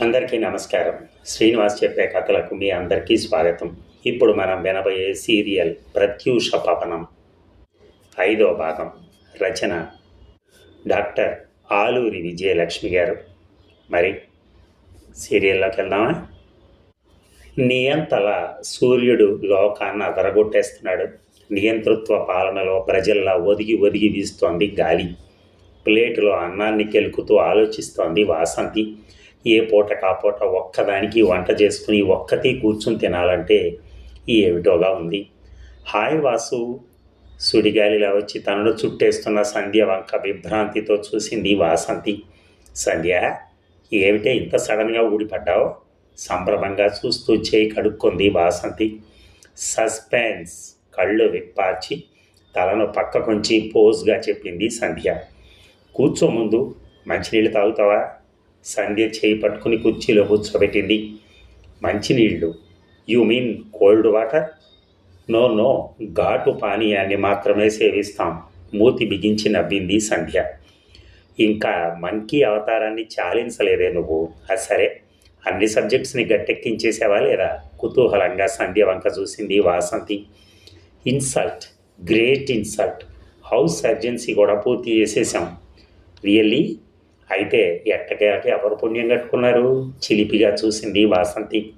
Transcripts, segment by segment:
అందరికీ నమస్కారం. శ్రీనివాస్ చెప్పే కథలకు మీ అందరికీ స్వాగతం. ఇప్పుడు మనం వినబోయే సీరియల్ ప్రత్యూష పవనం. ఐదో భాగం. రచన డాక్టర్ ఆలూరి విజయలక్ష్మి గారు. మరి సీరియల్లోకి వెళ్దామా? నియంతల సూర్యుడు లోకాన్ని అదరగొట్టేస్తున్నాడు. నియంతృత్వ పాలనలో ప్రజల్లా ఒదిగి ఒదిగి వీస్తోంది గాలి. ప్లేటులో అన్నాన్ని కెలుకుతూ ఆలోచిస్తోంది వాసంతి. ఏ పూట కాపూట ఒక్కదానికి వంట చేసుకుని ఒక్కటి కూర్చుని తినాలంటే ఏమిటోగా ఉంది. హాయ్ వాసు. సుడిగాలిలా వచ్చి తనను చుట్టేస్తున్న సంధ్య వంక విభ్రాంతితో చూసింది వాసంతి. సంధ్య ఏమిటే ఇంత సడన్గా ఊడిపడ్డావు? సంభ్రమంగా చూస్తూ చేయి కడుక్కుంది వాసంతి. సస్పెన్స్ కళ్ళు విప్పార్చి తలను పక్కకుంచి పోజ్గా చెప్పింది సంధ్య. కూర్చో ముందు మంచినీళ్ళు తాగుతావా? సంధ్య చేయి పట్టుకుని కుర్చీలో కూర్చోబెట్టింది. మంచినీళ్ళు you mean cold water? No no. ఘాటు పానీయాన్ని మాత్రమే సేవిస్తాం. మూతి బిగించి నవ్వింది సంధ్య. ఇంకా మంకీ అవతారాన్ని చాలించలేదే నువ్వు. అది సరే. అన్ని సబ్జెక్ట్స్ని గట్టెక్కించేసావా లేదా? కుతూహలంగా సంధ్య వంక చూసింది Vasanthi. Insult. Great insult. House surgency కూడా పూర్తి చేసేసాం రియల్లీ? అయితే ఎట్టకేలకి ఎవరు పుణ్యం కట్టుకున్నారు? చిలిపిగా చూసింది వాసంతి.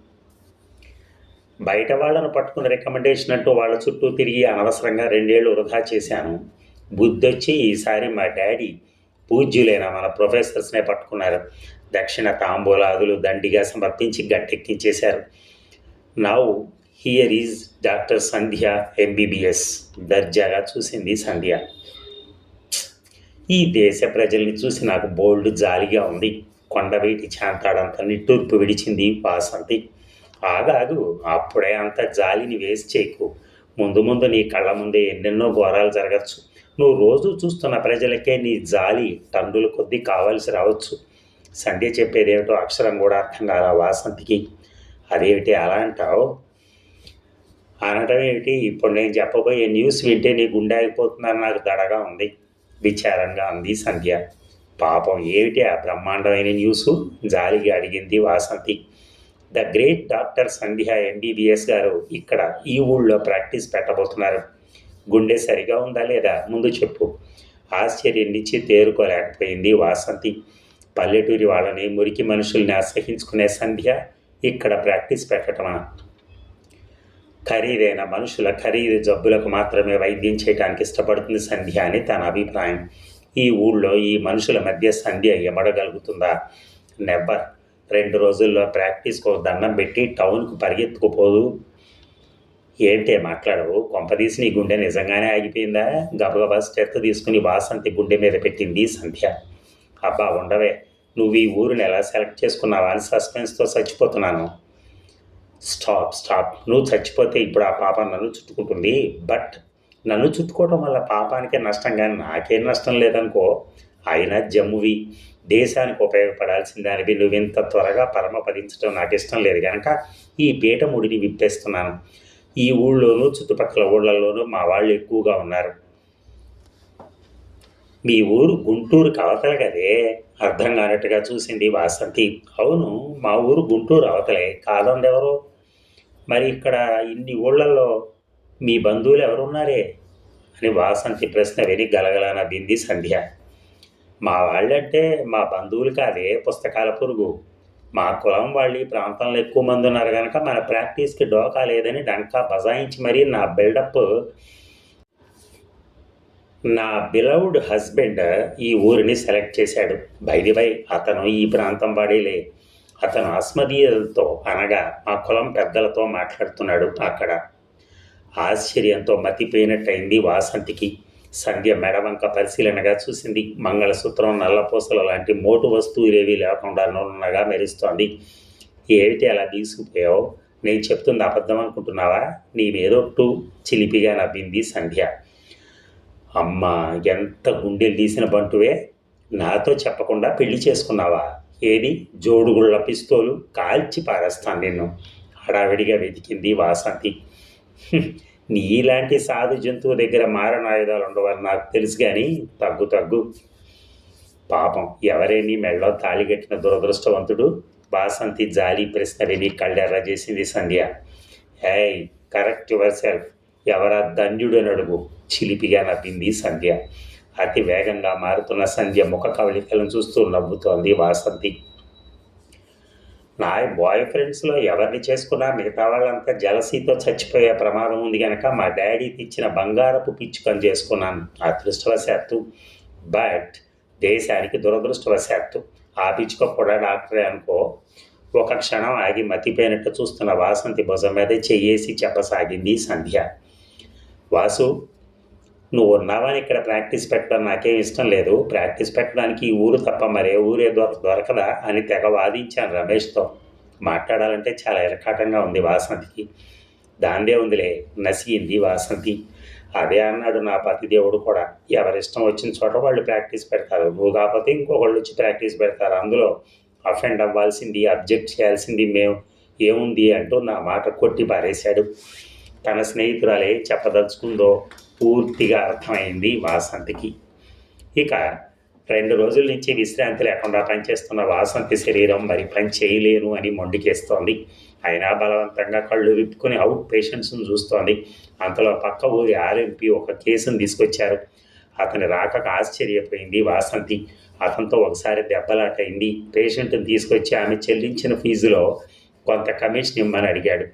బయట వాళ్ళను పట్టుకుని రికమెండేషన్ అంటూ వాళ్ళ చుట్టూ తిరిగి అనవసరంగా రెండేళ్ళు వృధా చేశాను. బుద్ధొచ్చి ఈసారి మా డాడీ పూజ్యులైన మన ప్రొఫెసర్స్నే పట్టుకున్నారు. దక్షిణ తాంబూలాదులు దండిగా సమర్పించి గట్టెక్కించేశారు. Now here is doctor Sandhya MBBS దర్జాగా చూసింది సంధ్య. ఈ దేశ ప్రజల్ని చూసి నాకు బోల్డ్ జాలిగా ఉంది. కొండవీటి చాంతాడంత నిట్టూర్పు విడిచింది వాసంతి. ఆగాగు అప్పుడే అంత జాలిని వేసి చేయకు ముందు ముందు నీ కళ్ళ ముందే ఎన్నెన్నో ఘోరాలు జరగచ్చు. నువ్వు రోజు చూస్తున్న ప్రజలకే నీ జాలి టన్నుల కొద్దీ కావాల్సి రావచ్చు. సంధ్య చెప్పేదేమిటో అక్షరం కూడా అర్థం కాల వాసంతికి. అదేమిటి అలా అంటావు? అనటం ఏమిటి ఇప్పుడు నేను చెప్పబోయే న్యూస్ వింటే నీ గుండె అయిపోతుందని నాకు దడగా ఉంది. విచారంగా అంది సంధ్య. పాపం ఏమిటి ఆ బ్రహ్మాండమైన న్యూసు? జాలిగా అడిగింది Vasanthi. The great doctor Sandhya MBBS గారు ఇక్కడ ఈ ఊళ్ళో ప్రాక్టీస్ పెట్టబోతున్నారు. గుండె సరిగా ఉందా లేదా? ముందు చెప్పు. ఆశ్చర్యం నుంచి తేరుకోలేకపోయింది వాసంతి. పల్లెటూరి వాళ్ళని మురికి మనుషుల్ని అసహించుకునే సంధ్య ఇక్కడ ప్రాక్టీస్ పెట్టటమా? ఖరీదైన మనుషుల ఖరీదు జబ్బులకు మాత్రమే వైద్యం చేయడానికి ఇష్టపడుతుంది సంధ్య అని తన అభిప్రాయం. ఈ ఊళ్ళో ఈ మనుషుల మధ్య సంధ్య ఎమడగలుగుతుందా? నెబ్బర్ రెండు రోజుల్లో ప్రాక్టీస్కు దండం పెట్టి టౌన్కు పరిగెత్తుకుపోదు. ఏంటే మాట్లాడవు? కొంపదీసి నీ గుండె నిజంగానే ఆగిపోయిందా? గబగబా స్టెత్ తీసుకుని వాసంతి గుండె మీద పెట్టింది సంధ్య. అబ్బా ఉండవే నువ్వు ఈ ఊరిని ఎలా సెలెక్ట్ చేసుకున్నావా అని సస్పెన్స్తో చచ్చిపోతున్నాను. స్టాప్ స్టాప్ నువ్వు చచ్చిపోతే ఇప్పుడు ఆ పాప నన్ను చుట్టుకుంటుంది. బట్ నన్ను చుట్టుకోవడం వల్ల పాపానికే నష్టం కానీ నాకేం నష్టం లేదనుకో అయినా జమ్మువి దేశానికి ఉపయోగపడాల్సిన దానివి నువ్వింత త్వరగా త్వరగా పరమపదించడం నాకు ఇష్టం లేదు. కనుక ఈ పీటముడిని విప్పేస్తున్నాను. ఈ ఊళ్ళోనూ చుట్టుపక్కల ఊళ్ళల్లోనూ మా వాళ్ళు ఎక్కువగా ఉన్నారు. మీ ఊరు గుంటూరు అవతల కదే. అర్థం కానట్టుగా చూసింది వాసంతి. అవును మా ఊరు గుంటూరు అవతలే. కాదందెవరు? మరి ఇక్కడ ఇన్ని ఊళ్ళల్లో మీ బంధువులు ఎవరున్నారే? అని వాసంతి ప్రశ్న విని గలగలన నవ్వింది సంధ్య. మా వాళ్ళంటే మా బంధువులు కాదే పుస్తకాల పురుగు. మా కులం వాళ్ళు ఈ ప్రాంతంలో ఎక్కువ మంది ఉన్నారు కనుక మన ప్రాక్టీస్కి డోకా లేదని డంకా బజాయించి మరీ నా బిల్డప్ నా బిలౌడ్ హస్బెండ్ ఈ ఊరిని సెలెక్ట్ చేశాడు. బైది బై అతను ఈ ప్రాంతం వాడేలే. అతను అస్మదీయులతో అనగా మా కులం పెద్దలతో మాట్లాడుతున్నాడు అక్కడ. ఆశ్చర్యంతో మతిపోయినట్టయింది వాసంతికి. సంధ్య మెడవంక పరిశీలనగా చూసింది. మంగళసూత్రం నల్లపూసలు లాంటి మోటు వస్తువులేవి లేకుండా నున్నగా మెరుస్తోంది. ఏమిటి అలా తీసుకుపోయావు నేను చెప్తుంది అబద్ధం అనుకుంటున్నావా నీవేదో టూ చిలిపిగా నవ్వింది సంధ్య. అమ్మ ఎంత గుండెలు తీసిన బంటువే? నాతో చెప్పకుండా పెళ్ళి చేసుకున్నావా? ఏది? జోడుగుళ్ళ పిస్తోలు కాల్చి పారేస్తాను నిన్ను. హడావిడిగా వెతికింది వాసంతి. నీలాంటి సాధు జంతువు దగ్గర మారణాయుధాలు ఉండవని నాకు తెలుసు కానీ తగ్గు తగ్గు. పాపం ఎవరే నీ మెళ్ళో తాళి కట్టిన దురదృష్టవంతుడు? వాసంతి జాలి ప్రశ్న విని కళ్ళెర్ర చేసింది సంధ్య. ఏయ్ కరెక్ట్ యువర్ సెల్ఫ్. ఎవరా దండ్యుడు అడుగు చిలిపిగా నవ్వింది సంధ్య. అతి వేగంగా మారుతున్న సంధ్య ముఖ కవళికలను చూస్తూ నవ్వుతోంది వాసంతి. నా బాయ్ ఫ్రెండ్స్లో ఎవరిని చేసుకున్నా మిగతా వాళ్ళంతా జలసీతో చచ్చిపోయే ప్రమాదం ఉంది కనుక మా డాడీ తెచ్చిన బంగారపు పిచ్చుకొని చేసుకున్నాను. అదృష్టవశాత్తు. బట్ దేశానికి దురదృష్టవశాత్తు. ఆ పిచ్చుక కూడా డాక్టరే అనుకో. ఒక క్షణం ఆగి మతిపోయినట్టు చూస్తున్న వాసంతి భుజం మీద చెయ్యేసి చెప్పసాగింది సంధ్య. వాసు నువ్వు ఉన్నావని ఇక్కడ ప్రాక్టీస్ పెట్టడం నాకేం ఇష్టం లేదు. ప్రాక్టీస్ పెట్టడానికి ఈ ఊరు తప్ప మరే ఊరే దొర దొరకదా? అని తెగ వాదించాను రమేష్తో. మాట్లాడాలంటే చాలా ఇరకాటంగా ఉంది వాసంతికి. దాందే ఉందిలే నసిగింది వాసంతి. అదే అన్నాడు నా పతిదేవుడు కూడా. ఎవరిష్టం వచ్చిన చోట వాళ్ళు ప్రాక్టీస్ పెడతారు. నువ్వు కాకపోతే ఇంకొకళ్ళు వచ్చి ప్రాక్టీస్ పెడతారు. అందులో అఫెండ్ అవ్వాల్సింది అబ్జెక్ట్ చేయాల్సింది మేము. ఏముంది అంటూ నా మాట కొట్టి పారేశాడు. తన స్నేహితురాలే చెప్పదలుచుకుందో పూర్తిగా అర్థమైంది వాసంతికి. ఇక రెండు రోజుల నుంచి విశ్రాంతి లేకుండా పనిచేస్తున్న వాసంతి శరీరం మరి పని చేయలేను అని మొండికేస్తోంది. అయినా బలవంతంగా కళ్ళు విప్పుకొని అవుట్ పేషెంట్స్ను చూస్తోంది. అంతలో పక్క ఊరి ఆర్ఎంపీ ఒక కేసును తీసుకొచ్చారు. అతని రాకకు ఆశ్చర్యపోయింది వాసంతి. అతనితో ఒకసారి దెబ్బలాటైంది పేషెంట్ని తీసుకొచ్చి ఆమె చెల్లించిన ఫీజులో కొంత కమిషన్ ఇమ్మని అడిగాడు.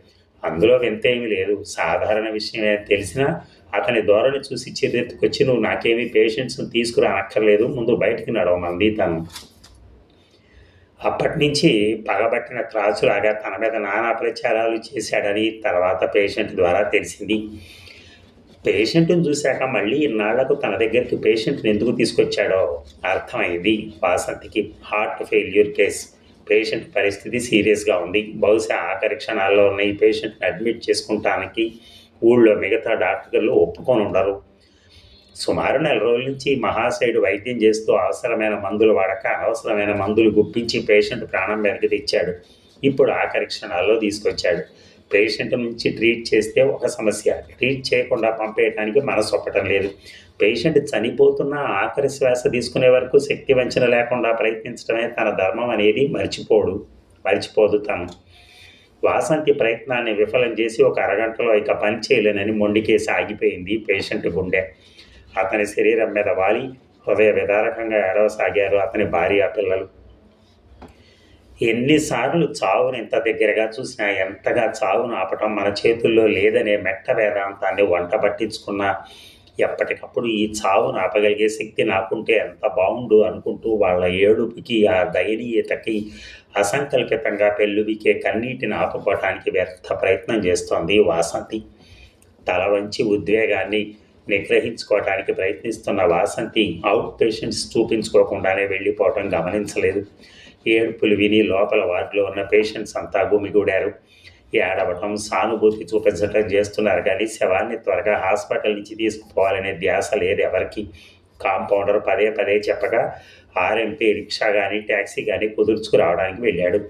అందులో వింతేమీ లేదు. సాధారణ విషయమే తెలిసినా అతని ధోరణి చూసి చిరెత్తుకొచ్చి నువ్వు నాకేమీ పేషెంట్స్ని తీసుకురానక్కర్లేదు ముందు బయటికి నడవమంది తను. అప్పటి నుంచి పగబట్టిన త్రాసులాగా తన మీద నానా ప్రచారాలు చేశాడని తర్వాత పేషెంట్ ద్వారా తెలిసింది. పేషెంట్ని చూశాక మళ్ళీ ఇన్నాళ్ళకు తన దగ్గరికి పేషెంట్ని ఎందుకు తీసుకొచ్చాడో అర్థమైంది వాసంతికి. హార్ట్ ఫెయిల్యూర్ కేస్ పేషెంట్ పరిస్థితి సీరియస్గా ఉంది. బహుశా ఆఖరి క్షణాల్లో ఉన్న ఈ పేషెంట్ని అడ్మిట్ చేసుకుంటానికి ఊళ్ళో మిగతా డాక్టర్లు ఒప్పుకొని ఉండరు. సుమారు నెల రోజుల నుంచి మహాశయుడు వైద్యం చేస్తూ అవసరమైన మందులు వాడక అవసరమైన మందులు గుప్పించి పేషెంట్ ప్రాణం వెనక తెచ్చాడు ఇప్పుడు ఆఖరి క్షణాల్లో తీసుకొచ్చాడు. పేషెంట్ నుంచి ట్రీట్ చేస్తే ఒక సమస్య. ట్రీట్ చేయకుండా పంపేయడానికి మనసు ఒప్పటం లేదు. పేషెంట్ చనిపోతున్న ఆఖరి శ్వాస తీసుకునే వరకు శక్తి వంచన లేకుండా ప్రయత్నించడమే తన ధర్మం అనేది మర్చిపోడు మర్చిపోదు తను. వాసంతి ప్రయత్నాన్ని విఫలం చేసి ఒక అరగంటలో ఇక పని చేయలేనని మొండికేసి ఆగిపోయింది పేషెంట్ గుండె. అతని శరీరం మీద వాలి హృదయ విదారకంగా ఏడవసాగారు అతని భార్య పిల్లలు. ఎన్నిసార్లు చావును ఇంత దగ్గరగా చూసినా ఎంతగా చావును ఆపటం మన చేతుల్లో లేదనే మెట్ట వేదాంతాన్ని వంట పట్టించుకున్నా ఎప్పటికప్పుడు ఈ చావును ఆపగలిగే శక్తి నాకుంటే ఎంత బాగుండు అనుకుంటూ వాళ్ళ ఏడుపుకి ఆ దయనీయతకి అసంకల్పితంగా పెళ్ళుబికే కన్నీటిని ఆపుకోవటానికి వ్యర్థ ప్రయత్నం చేస్తోంది వాసంతి. తల వంచి ఉద్వేగాన్ని నిగ్రహించుకోవటానికి ప్రయత్నిస్తున్న వాసంతి అవుట్ పేషెంట్స్ చూపించుకోకుండానే వెళ్ళిపోవటం గమనించలేదు. ఏడుపులు విని లోపల వార్డులో ఉన్న పేషెంట్స్ అంతా గుమిగూడారు. ఏడవటం సానుభూతి చూపించటం చేస్తున్నారు కానీ శవాన్ని త్వరగా హాస్పిటల్ నుంచి తీసుకుపోవాలనే ధ్యాస లేదు ఎవరికి. కాంపౌండర్ పదే పదే చెప్పగా ఆర్ఎంపీ రిక్షా కానీ ట్యాక్సీ కానీ కుదుర్చుకురావడానికి వెళ్ళాడు.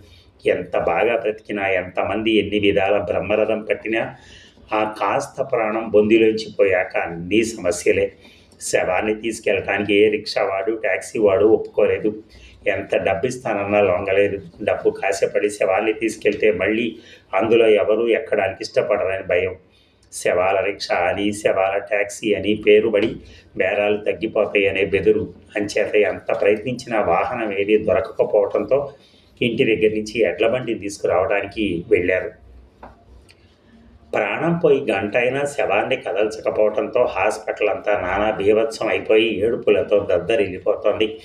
ఎంత బాగా బ్రతికినా ఎంతమంది ఎన్ని విధాల బ్రహ్మరథం పట్టినా ఆ కాస్త ప్రాణం బొందిలోంచి పోయాక అన్నీ సమస్యలే. శవాన్ని తీసుకెళ్ళటానికి ఏ రిక్షా వాడు ట్యాక్సీ వాడు ఒప్పుకోలేదు. ఎంత డబ్బు ఇస్తానన్నా లొంగలేదు. డబ్బు కాసేపడి శవాల్ని తీసుకెళ్తే మళ్ళీ అందులో ఎవరు ఎక్కడానికి ఇష్టపడరని భయం. శవాల రిక్షా అని శవాల ట్యాక్సీ అని పేరుబడి బేరాలు తగ్గిపోతాయి అనే బెదురు. అంచేత ఎంత ప్రయత్నించినా వాహనం ఏది దొరకకపోవడంతో ఇంటి దగ్గర నుంచి ఎడ్ల బండిని తీసుకురావడానికి వెళ్ళారు. ప్రాణం పోయి గంట అయినా శవాన్ని కదల్చకపోవడంతో హాస్పిటల్ అంతా నానా బీభత్సం అయిపోయి ఏడుపులతో దద్దరిల్లిపోతోంది.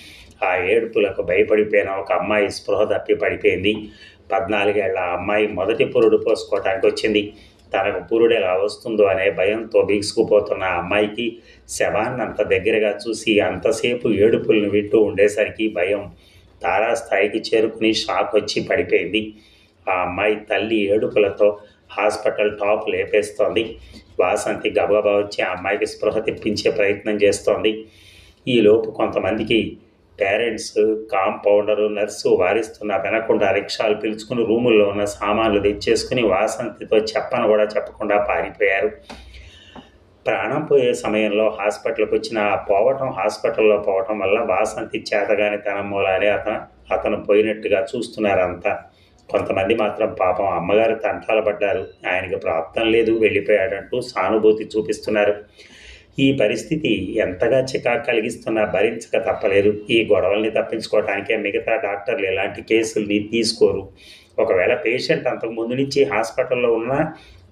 ఆ ఏడుపులకు భయపడిపోయిన ఒక అమ్మాయి స్పృహ తప్పి పడిపోయింది. పద్నాలుగేళ్ళ అమ్మాయి మొదటి పురుడు పోసుకోవటానికి వచ్చింది. తనకు పురుడు ఎలా వస్తుందో అనే భయంతో బిగుసుకుపోతున్న ఆ అమ్మాయికి శవాన్ని అంత దగ్గరగా చూసి అంతసేపు ఏడుపులను వింటూ ఉండేసరికి భయం తారాస్థాయికి చేరుకుని షాక్ వచ్చి పడిపోయింది. ఆ అమ్మాయి తల్లి ఏడుపులతో హాస్పిటల్ టాప్ లేపేస్తోంది. వాసంతి గబగబా వచ్చి ఆ అమ్మాయికి స్పృహ తెప్పించే ప్రయత్నం చేస్తోంది. ఈలోపు కొంతమందికి పేరెంట్స్ కాంపౌండరు నర్సు వారిస్తున్న వినకుండా రిక్షాలు పిలుచుకుని రూముల్లో ఉన్న సామాన్లు తెచ్చేసుకుని వాసంతితో చెప్పను కూడా చెప్పకుండా పారిపోయారు. ప్రాణం పోయే సమయంలో హాస్పిటల్కి వచ్చిన పోవటం హాస్పిటల్లో పోవటం వల్ల వాసంతి చేతగాని తన మూలానే అతను అతను పోయినట్టుగా చూస్తున్నారంతా. కొంతమంది మాత్రం పాపం అమ్మగారు తంటాలు పడ్డారు. ఆయనకి ప్రాప్తం లేదు వెళ్ళిపోయాడంటూ సానుభూతి చూపిస్తున్నారు. ఈ పరిస్థితి ఎంతగా చికాకు కలిగిస్తున్నా భరించక తప్పలేదు. ఈ గొడవల్ని తప్పించుకోవటానికే మిగతా డాక్టర్లు ఇలాంటి కేసుల్ని తీసుకోరు. ఒకవేళ పేషెంట్ అంతకు ముందు నుంచి హాస్పిటల్లో ఉన్నా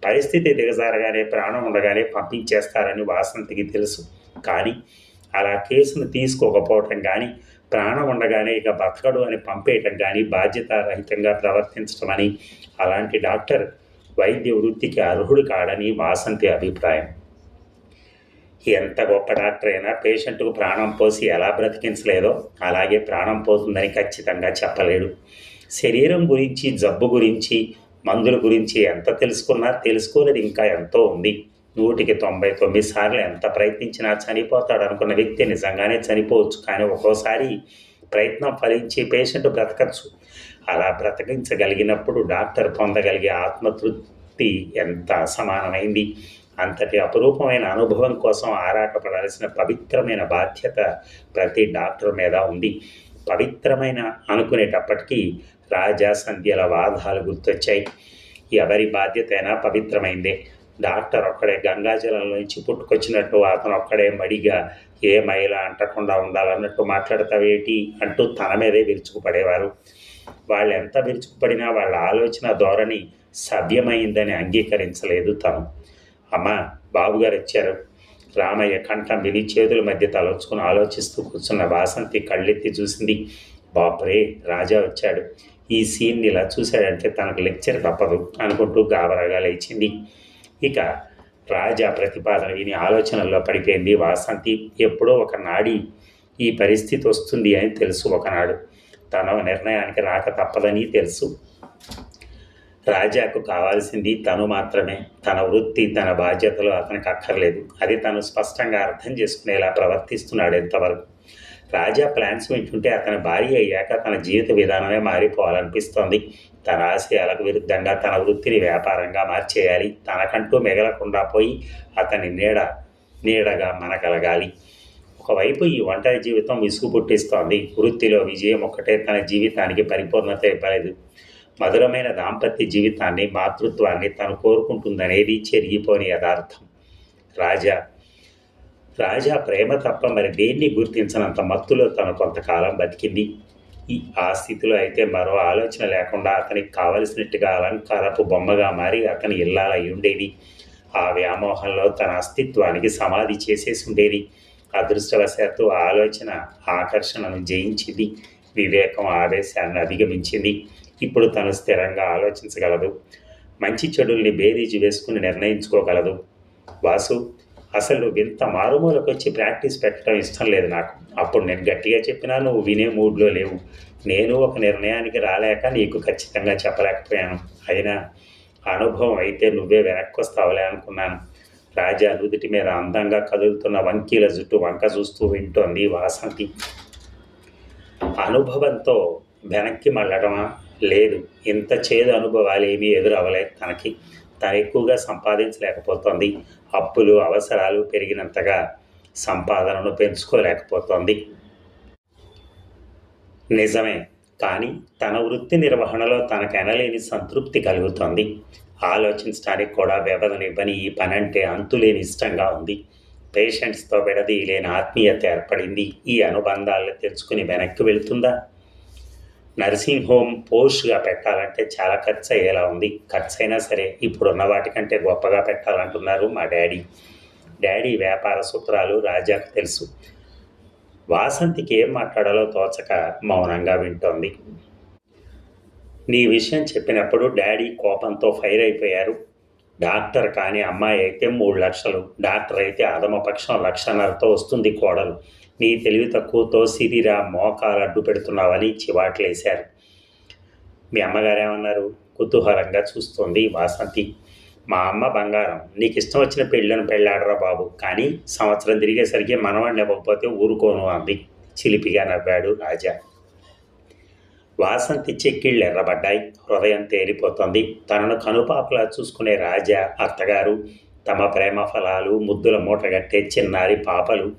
పరిస్థితి దిగజారగానే ప్రాణం ఉండగానే పంపించేస్తారని వాసంతికి తెలుసు. కానీ అలా కేసును తీసుకోకపోవటం కానీ ప్రాణం ఉండగానే ఇక బతకడు అని పంపేయటం కానీ బాధ్యతారహితంగా ప్రవర్తించడం అని అలాంటి డాక్టర్ వైద్య వృత్తికి అర్హుడు కాడని వాసంతి అభిప్రాయం. ఎంత గొప్ప డాక్టర్ అయినా పేషెంట్కు ప్రాణం పోసి ఎలా బ్రతికించలేదో అలాగే ప్రాణం పోతుందని ఖచ్చితంగా చెప్పలేడు. శరీరం గురించి జబ్బు గురించి మందుల గురించి ఎంత తెలుసుకున్నా తెలుసుకోలేదు ఇంకా ఎంతో ఉంది. నూటికి తొంభై తొమ్మిది సార్లు ఎంత ప్రయత్నించినా చనిపోతాడు అనుకున్న వ్యక్తి నిజంగానే చనిపోవచ్చు. కానీ ఒక్కోసారి ప్రయత్నం ఫలించి పేషెంట్ బ్రతకచ్చు. అలా బ్రతకించగలిగినప్పుడు డాక్టర్ పొందగలిగే ఆత్మతృప్తి ఎంత అసమానమైంది. అంతటి అపురూపమైన అనుభవం కోసం ఆరాటపడాల్సిన పవిత్రమైన బాధ్యత ప్రతి డాక్టర్ మీద ఉంది. పవిత్రమైన అనుకునేటప్పటికీ రాజా సంధ్యల వాదాలు గుర్తొచ్చాయి. ఎవరి బాధ్యత అయినా పవిత్రమైందే. డాక్టర్ ఒక్కడే గంగాజలంలోంచి పుట్టుకొచ్చినట్టు అతను ఒక్కడే మడిగా ఏ మైల అంటకుండా ఉండాలన్నట్టు మాట్లాడతావేటి అంటూ తన మీదే విరుచుకుపడేవారు. వాళ్ళు ఎంత విరుచుకుపడినా వాళ్ళ ఆలోచన ధోరణి సభ్యమైందని అంగీకరించలేదు తను. అమ్మ బాబుగారు వచ్చారు రామయ్య కంఠం విని చేతుల మధ్య తలొచ్చుకుని ఆలోచిస్తూ కూర్చున్న వాసంతి కళ్ళెత్తి చూసింది. బాపరే రాజా వచ్చాడు. ఈ సీన్ని ఇలా చూశాడంటే తనకు లెక్చర్ తప్పదు అనుకుంటూ గాబరాగా లేచింది. ఇక రాజా ప్రతిపాదన విని ఆలోచనల్లో పడిపోయింది వాసంతి. ఎప్పుడో ఒక నాడి ఈ పరిస్థితి వస్తుంది అని తెలుసు ఒకనాడు. తన నిర్ణయానికి రాక తప్పదని తెలుసు. రాజాకు కావాల్సింది తను మాత్రమే. తన వృత్తి తన బాధ్యతలు అతనికి అక్కర్లేదు. అది తను స్పష్టంగా అర్థం చేసుకునేలా ప్రవర్తిస్తున్నాడు ఎంతవరకు రాజా ప్లాన్స్ వింటుంటే అతని భార్య అయ్యాక తన జీవిత విధానమే మారిపోవాలనిపిస్తోంది. తన ఆశయాలకు విరుద్ధంగా తన వృత్తిని వ్యాపారంగా మార్చేయాలి. తనకంటూ మిగలకుండా పోయి అతని నీడ నీడగా మనకలగాలి ఒకవైపు ఈ ఒంటరి జీవితం విసుగు పుట్టిస్తోంది. వృత్తిలో విజయం ఒక్కటే తన జీవితానికి పరిపూర్ణత ఇవ్వలేదు. మధురమైన దాంపత్య జీవితాన్ని మాతృత్వాన్ని తను కోరుకుంటుందనేది చెరిగిపోని యథార్థం. రాజా రాజా ప్రేమ తప్ప మరి దేన్ని గుర్తించనంత మత్తులో తను కొంతకాలం బతికింది. ఈ ఆ స్థితిలో అయితే మరో ఆలోచన లేకుండా అతనికి కావలసినట్టుగా అలంకారపు బొమ్మగా మారి అతని ఇల్లాలై ఉండేది ఆ వ్యామోహంలో తన అస్తిత్వానికి సమాధి చేసేసి ఉండేది అదృష్టవశాత్తు ఆలోచన ఆకర్షణను జయించింది. వివేకం ఆవేశాన్ని అధిగమించింది. ఇప్పుడు తను స్థిరంగా ఆలోచించగలదు. మంచి చెడుల్ని బేరీజు వేసుకుని నిర్ణయించుకోగలదు. వాసు అసలు నువ్వు ఇంత మారుమూలకు వచ్చి ప్రాక్టీస్ పెట్టడం ఇష్టం లేదు నాకు. అప్పుడు నేను గట్టిగా చెప్పినా నువ్వు వినే మూడ్లో లేవు. నేను ఒక నిర్ణయానికి రాలేక నీకు ఖచ్చితంగా చెప్పలేకపోయాను. అయినా అనుభవం అయితే నువ్వే వెనక్కి వస్తావులే అనుకున్నాను. రాజా నుదుటి మీద అందంగా కదులుతున్న వంకీల జుట్టు వంక చూస్తూ వింటోంది వాసంతి. అనుభవంతో వెనక్కి మళ్ళడమా? లేదు. ఇంత చేదు అనుభవాలు ఏమీ ఎదురవ్వలేదు తనకి. తను ఎక్కువగా సంపాదించలేకపోతుంది. అప్పులు అవసరాలు పెరిగినంతగా సంపాదనను పెంచుకోలేకపోతోంది. నిజమే కానీ తన వృత్తి నిర్వహణలో తనకు ఎనలేని సంతృప్తి కలుగుతోంది. ఆలోచించడానికి కూడా వ్యవధనివ్వని ఈ పని అంటే అంతులేని ఇష్టంగా ఉంది. పేషెంట్స్తో విడదీయలేని ఆత్మీయత ఏర్పడింది. ఈ అనుబంధాలను తెచ్చుకుని వెనక్కి వెళ్తుందా? నర్సింగ్ హోమ్ పోస్ట్గా పెట్టాలంటే చాలా ఖర్చు అయ్యేలా ఉంది. ఖర్చు అయినా సరే ఇప్పుడున్న వాటికంటే గొప్పగా పెట్టాలంటున్నారు మా డాడీ. డాడీ వ్యాపార సూత్రాలు రాజాకు తెలుసు. వాసంతికి ఏం మాట్లాడాలో తోచక మౌనంగా వింటోంది. నీ విషయం చెప్పినప్పుడు డాడీ కోపంతో ఫైర్ అయిపోయారు. డాక్టర్ కానీ అమ్మాయి అయితే మూడు లక్షలు. డాక్టర్ అయితే అధమపక్షం లక్షన్నరతో వస్తుంది కోడలు. నీ తెలివి తక్కువతో సిరిరా మోకాలు అడ్డు పెడుతున్నావని చివాట్లేశారు. మీ అమ్మగారు ఏమన్నారు? కుతూహలంగా చూస్తోంది వాసంతి. మా అమ్మ బంగారం. నీకు ఇష్టం వచ్చిన పెళ్ళను పెళ్ళాడరా బాబు. కానీ సంవత్సరం తిరిగేసరికి మనవాడిని ఇవ్వకపోతే ఊరుకోను అంది. చిలిపిగా నవ్వాడు రాజా. వాసంతి చెక్కిళ్ళు ఎర్రబడ్డాయి. హృదయం తేలిపోతుంది. తనను కనుపాపలా చూసుకునే రాజా అత్తగారు తమ ప్రేమ ఫలాలు ముద్దుల మూటగట్టే చిన్నారి పాపలు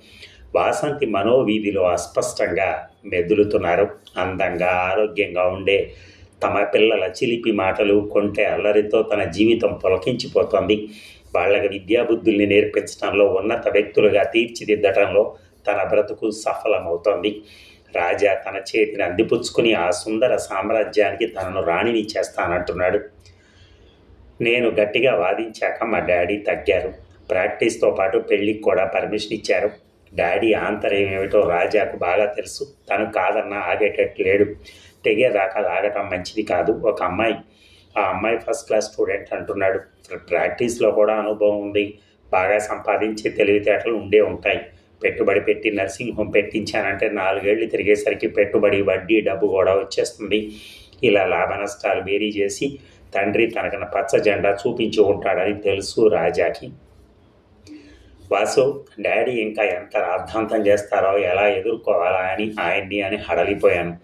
వాసంతి మనోవీధిలో అస్పష్టంగా మెదులుతున్నారు. అందంగా ఆరోగ్యంగా ఉండే తమ పిల్లల చిలిపి మాటలు కొంటే అల్లరితో తన జీవితం పొలకించిపోతోంది. వాళ్ళకి విద్యాబుద్ధుల్ని నేర్పించడంలో ఉన్నత వ్యక్తులుగా తీర్చిదిద్దటంలో తన బ్రతుకు సఫలమవుతోంది. రాజా తన చేతిని అందిపుచ్చుకుని ఆ సుందర సామ్రాజ్యానికి తనను రాణిని చేస్తానంటున్నాడు. నేను గట్టిగా వాదించాక మా డాడీ తగ్గారు. ప్రాక్టీస్తో పాటు పెళ్ళికి కూడా పర్మిషన్ ఇచ్చారు. డాడీ ఆంతర్యం ఏమిటో రాజాకు బాగా తెలుసు. తను కాదన్నా ఆగేటట్టు లేడు. తెగేదాకా లాగటం మంచిది కాదు. ఒక అమ్మాయి. ఆ అమ్మాయి ఫస్ట్ క్లాస్ స్టూడెంట్ అంటున్నాడు. ప్రాక్టీస్లో కూడా అనుభవం ఉంది. బాగా సంపాదించే తెలివితేటలు ఉండే ఉంటాయి. పెట్టుబడి పెట్టి నర్సింగ్ హోమ్ పెట్టించానంటే నాలుగేళ్ళు తిరిగేసరికి పెట్టుబడి వడ్డీ డబ్బు కూడా వచ్చేస్తుంది. ఇలా లాభ నష్టాలు వేరీ చేసి తండ్రి తనకన పచ్చ జెండా చూపించి ఉంటాడని తెలుసు రాజాకి. వాసు డాడీ ఇంకా ఎంత రాద్ధాంతం చేస్తారో ఎలా ఎదుర్కోవాలా అని ఆయన్ని అని హడలిపోయాను.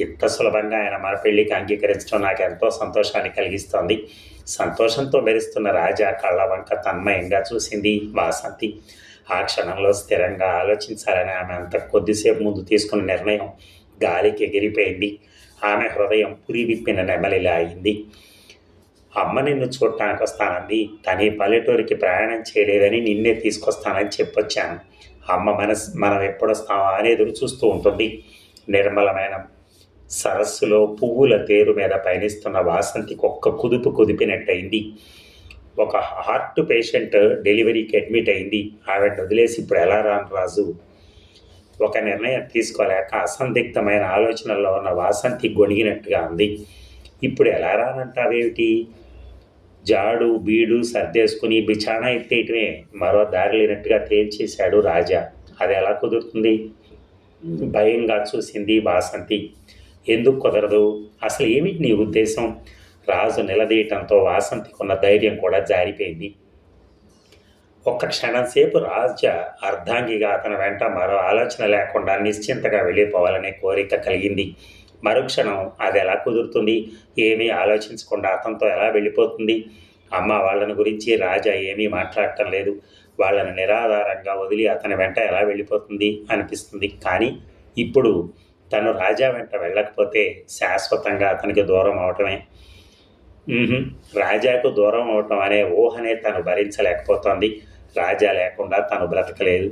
ఇంత సులభంగా ఆయన మన పెళ్ళికి అంగీకరించడం నాకు ఎంతో సంతోషాన్ని కలిగిస్తోంది. సంతోషంతో మెరుస్తున్న రాజా కళ్ళ వంక తన్మయంగా చూసింది వాసంతి. ఆ క్షణంలో స్థిరంగా ఆలోచించాలని ఆమె అంత కొద్దిసేపు ముందు తీసుకున్న నిర్ణయం గాలికి ఎగిరిపోయింది. ఆమె హృదయం పురి విప్పిన నెమలిలా అయింది అమ్మ నిన్ను చూడటానికి వస్తానంది. తనే పల్లెటూరికి ప్రయాణం చేయలేదని నిన్నే తీసుకొస్తానని చెప్పొచ్చాను. అమ్మ మనస్ మనం ఎప్పుడొస్తామా అని ఎదురు చూస్తూ ఉంటుంది. నిర్మలమైన సరస్సులో పువ్వుల తేరు మీద పయనిస్తున్న వాసంతికి ఒక్క కుదుపు కుదిపినట్టయింది. ఒక హార్ట్ పేషెంట్ డెలివరీకి అడ్మిట్ అయింది. ఆవిడ వదిలేసి ఇప్పుడు ఎలా రాను రాజు? ఒక నిర్ణయం తీసుకోలేక అసందిగ్ధమైన ఆలోచనల్లో ఉన్న వాసంతి గొణిగినట్టుగా ఉంది ఇప్పుడు ఎలా రానంటావేమిటి? జాడు బీడు సర్దేసుకుని బిచానా ఎత్తేయటమే. మరో దారి లేనట్టుగా తేల్చేశాడు రాజా. అది ఎలా కుదురుతుంది? భయంగా చూసింది వాసంతి ఎందుకు కుదరదు? అసలు ఏమిటి నీ ఉద్దేశం? రాజు నిలదీయటంతో వాసంతికున్న ధైర్యం కూడా జారిపోయింది. ఒక్క క్షణం సేపు రాజ అర్ధాంగిగా అతని వెంట మరో ఆలోచన లేకుండా నిశ్చింతగా వెళ్ళిపోవాలనే కోరిక కలిగింది. మరుక్షణం అది ఎలా కుదురుతుంది? ఏమీ ఆలోచించకుండా అతనితో ఎలా వెళ్ళిపోతుంది? అమ్మ వాళ్ళని గురించి రాజా ఏమీ మాట్లాడటం లేదు. వాళ్ళని నిరాధారంగా వదిలి అతని వెంట ఎలా వెళ్ళిపోతుంది అనిపిస్తుంది. కానీ ఇప్పుడు తను రాజా వెంట వెళ్ళకపోతే శాశ్వతంగా అతనికి దూరం అవటమే. రాజాకు దూరం అవటం అనే ఊహనే తను భరించలేకపోతోంది. రాజా లేకుండా తను బ్రతకలేదు.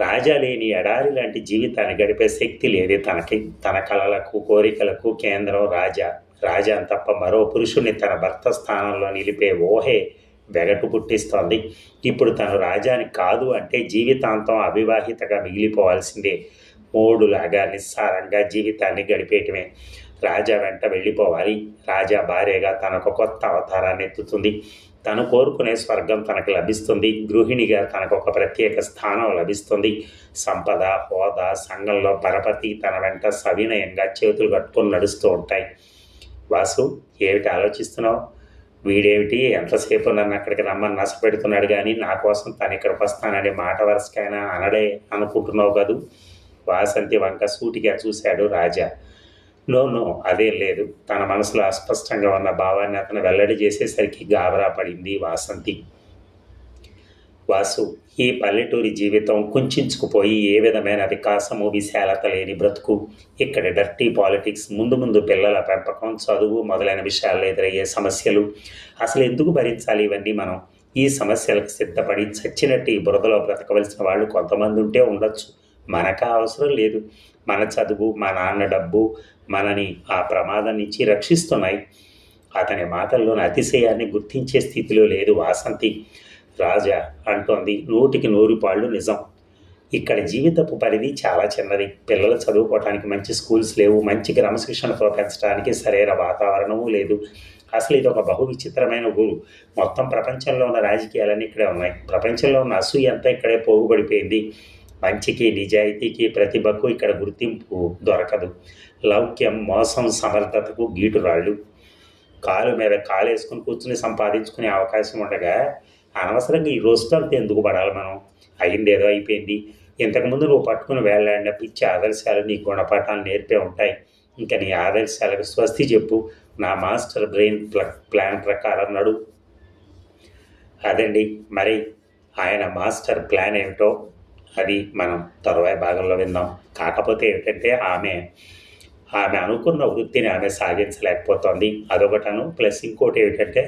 రాజా లేని ఎడారి లాంటి జీవితాన్ని గడిపే శక్తి లేదు తనకి. తన కళలకు కోరికలకు కేంద్రం రాజా. రాజా తప్ప మరో పురుషుణ్ణి తన భర్త స్థానంలో నిలిపే ఊహే వెగటు పుట్టిస్తోంది. ఇప్పుడు తను రాజాని కాదు అంటే జీవితాంతం అవివాహితగా మిగిలిపోవాల్సిందే. మూడులాగా నిస్సారంగా జీవితాన్ని గడిపేయటమే. రాజా వెంట వెళ్ళిపోవాలి. రాజా భార్యగా తనకు కొత్త అవతారాన్ని ఎత్తుతుంది. తను కోరుకునే స్వర్గం తనకు లభిస్తుంది. గృహిణిగా తనకు ఒక ప్రత్యేక స్థానం లభిస్తుంది. సంపద హోదా సంఘంలో పరపతి తన వెంట సవినయంగా చేతులు కట్టుకొని నడుస్తూ ఉంటాయి. వాసు ఏమిటి ఆలోచిస్తున్నావు? వీడేమిటి? ఎంతసేపు నన్ను అక్కడికి రమ్మని నష్టపెడుతున్నాడు కానీ నా కోసం తను ఇక్కడికి వస్తాననే మాట వరుసకైనా అనడే అనుకుంటున్నావు కదూ? వాసంతి వంక సూటిగా చూశాడు రాజా. నో నో లేదు. తన మనసులో అస్పష్టంగా ఉన్న భావాన్ని అతను వెల్లడి చేసేసరికి గాబరా పడింది వాసంతి. వాసు ఈ పల్లెటూరి జీవితం కుంచుకుపోయి ఏ విధమైన వికాసము విశాలత లేని బ్రతుకు. ఇక్కడ డర్టీ పాలిటిక్స్ ముందు ముందు పిల్లల పెంపకం చదువు మొదలైన విషయాల్లో ఎదురయ్యే సమస్యలు. అసలు ఎందుకు భరించాలి ఇవన్నీ మనం? ఈ సమస్యలకు సిద్ధపడి చచ్చినట్టు ఈ బురదలో బ్రతకవలసిన వాళ్ళు కొంతమంది ఉంటే ఉండొచ్చు. మనకా అవసరం లేదు. మన చదువు మా నాన్న డబ్బు మనని ఆ ప్రమాదం నుంచి రక్షిస్తున్నాయి. అతని మాటల్లోని అతిశయాన్ని గుర్తించే స్థితిలో లేదు వాసంతి. రాజా అంటోంది నూటికి నూరు పాళ్ళు నిజం. ఇక్కడ జీవితపు పరిధి చాలా చిన్నది. పిల్లలు చదువుకోవటానికి మంచి స్కూల్స్ లేవు. మంచి క్రమశిక్షణ పెంచడానికి సరైన వాతావరణము లేదు. అసలు ఇది ఒక బహు విచిత్రమైన ఊరు. మొత్తం ప్రపంచంలో ఉన్న రాజకీయాలన్నీ ఇక్కడే ఉన్నాయి. ప్రపంచంలో ఉన్న అసూయ అంతా ఇక్కడే పోగుపడిపోయింది. మంచికి నిజాయితీకి ప్రతిభకు ఇక్కడ గుర్తింపు దొరకదు. లౌక్యం మోసం సమర్థతకు గీటురాళ్ళు కాలు మీద కాలు వేసుకుని కూర్చుని సంపాదించుకునే అవకాశం ఉండగా అనవసరంగా ఈ రోజుతో అంత ఎందుకు పడాలి మనం? అయింది ఏదో అయిపోయింది. ఇంతకుముందు నువ్వు పట్టుకుని వెళ్ళాడిన పిచ్చి ఆదర్శాలు నీ గుణపాఠాలు నేర్పే ఉంటాయి. ఇంకా నీ ఆదర్శాలకు స్వస్తి చెప్పు. నా మాస్టర్ బ్రెయిన్ ప్లాన్ ప్రకారం నడు. అదండి. మరి ఆయన మాస్టర్ ప్లాన్ ఏమిటో? అది మనం తరువాయి భాగంలో విందాం కాకపోతే ఏంటంటే ఆమె ఆమె అనుకున్న వృత్తిని ఆమె సాగించలేకపోతోంది. అదొకటను. ప్లస్ ఇంకోటి ఏమిటంటే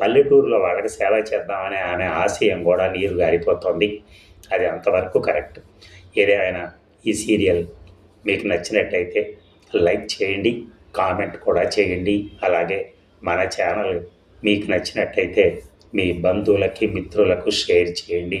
పల్లెటూరులో వాళ్ళకి సేవ చేద్దామనే ఆమె ఆశయం కూడా నీరు గారిపోతుంది. అది అంతవరకు కరెక్ట్. ఏదేమైనా ఈ సీరియల్ మీకు నచ్చినట్టయితే లైక్ చేయండి కామెంట్ కూడా చేయండి. అలాగే మన ఛానల్ మీకు నచ్చినట్టయితే మీ బంధువులకి మిత్రులకు షేర్ చేయండి.